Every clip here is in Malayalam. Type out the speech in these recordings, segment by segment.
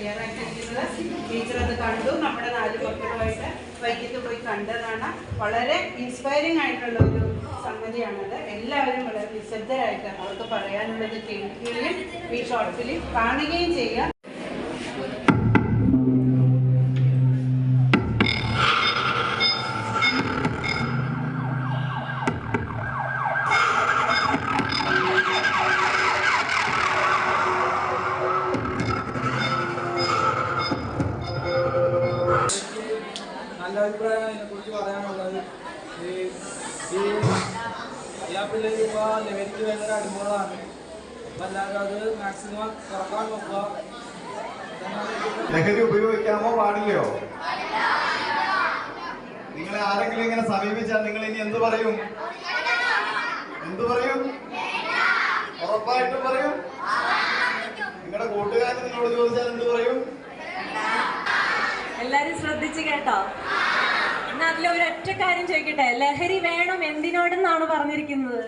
തയ്യാറാക്കിയിരിക്കുന്നത് ടീച്ചർ അത് കണ്ടു. നമ്മുടെ നാല് മക്കളുമായിട്ട് വൈകിട്ട് പോയി കണ്ടതാണ്. വളരെ ഇൻസ്പയറിംഗ് ആയിട്ടുള്ള ഒരു സംഗതിയാണത്. എല്ലാവരും വളരെ നിശബ്ദരായിട്ട് അവർക്ക് പറയാനുള്ളത് കേൾക്കുകയും ഈ ഷോർട്ട് ഫിലിം കാണുകയും ചെയ്യുക നല്ല അഭിപ്രായം അതിനെക്കുറിച്ച് പറയാനുള്ളത് ഈ ഈ എല്ലാ പിള്ളേരും ഇപ്പോൾ ലെവലിക്ക് ഭയങ്കര അടിമകളാണ്. അപ്പം എല്ലാവരും അത് മാക്സിമം കുറയ്ക്കാൻ നോക്കുക. ലഹരി ഉപയോഗിക്കാമോ പാടില്ലയോ? നിങ്ങളെ ആരെങ്കിലും ഇങ്ങനെ സമീപിച്ചാൽ നിങ്ങൾ ഇനി എന്ത് പറയും? എന്ത് പറയും? ഉറപ്പായിട്ടും പറയും. നിങ്ങളുടെ കൂട്ടുകാരൻ നിങ്ങളോട് ചോദിച്ചാൽ എന്ത് പറയും? എല്ലാരും ശ്രദ്ധിച്ചു കേട്ടോ. അതിൽ ഒരൊറ്റ കാര്യം ചോദിക്കട്ടെ? ലഹരി വേണം എന്തിനോടെന്നാണ് പറഞ്ഞിരിക്കുന്നത്?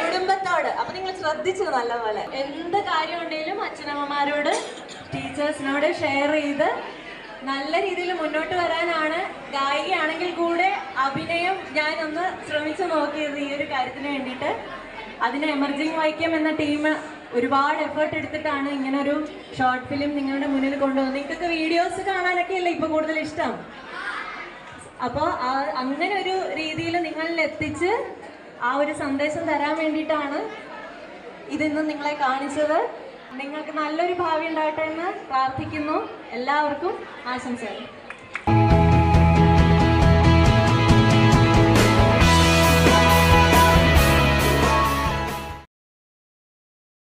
കുടുംബത്തോട്. അപ്പൊ നിങ്ങൾ ശ്രദ്ധിച്ചു നല്ലപോലെ. എന്ത് കാര്യം ഉണ്ടെങ്കിലും അച്ഛനമ്മമാരോട് ടീച്ചേഴ്സിനോട് ഷെയർ ചെയ്ത് നല്ല രീതിയിൽ മുന്നോട്ട് വരാനാണ് ഗായികയാണെങ്കിൽ കൂടെ അഭിനയം ഞാനൊന്ന് ശ്രമിച്ചു നോക്കിയത് ഈ ഒരു കാര്യത്തിന് വേണ്ടിയിട്ട്. അതിന് എമർജിങ് വൈക്കം എന്ന ടീം ഒരുപാട് എഫേർട്ട് എടുത്തിട്ടാണ് ഇങ്ങനൊരു ഷോർട്ട് ഫിലിം നിങ്ങളുടെ മുന്നിൽ നിങ്ങൾക്കൊക്കെ വീഡിയോസ് കാണാനൊക്കെ അല്ലേ ഇപ്പൊ കൂടുതൽ ഇഷ്ടം? അപ്പൊ അങ്ങനെ ഒരു രീതിയിൽ നിങ്ങളിൽ എത്തിച്ച് ആ ഒരു സന്ദേശം തരാൻ വേണ്ടിയിട്ടാണ് ഇതിന്ന് നിങ്ങളെ കാണിച്ചത്. നിങ്ങൾക്ക് നല്ലൊരു ഭാവി ഉണ്ടാകട്ടെ എന്ന് പ്രാർത്ഥിക്കുന്നു. എല്ലാവർക്കും ആശംസകൾ.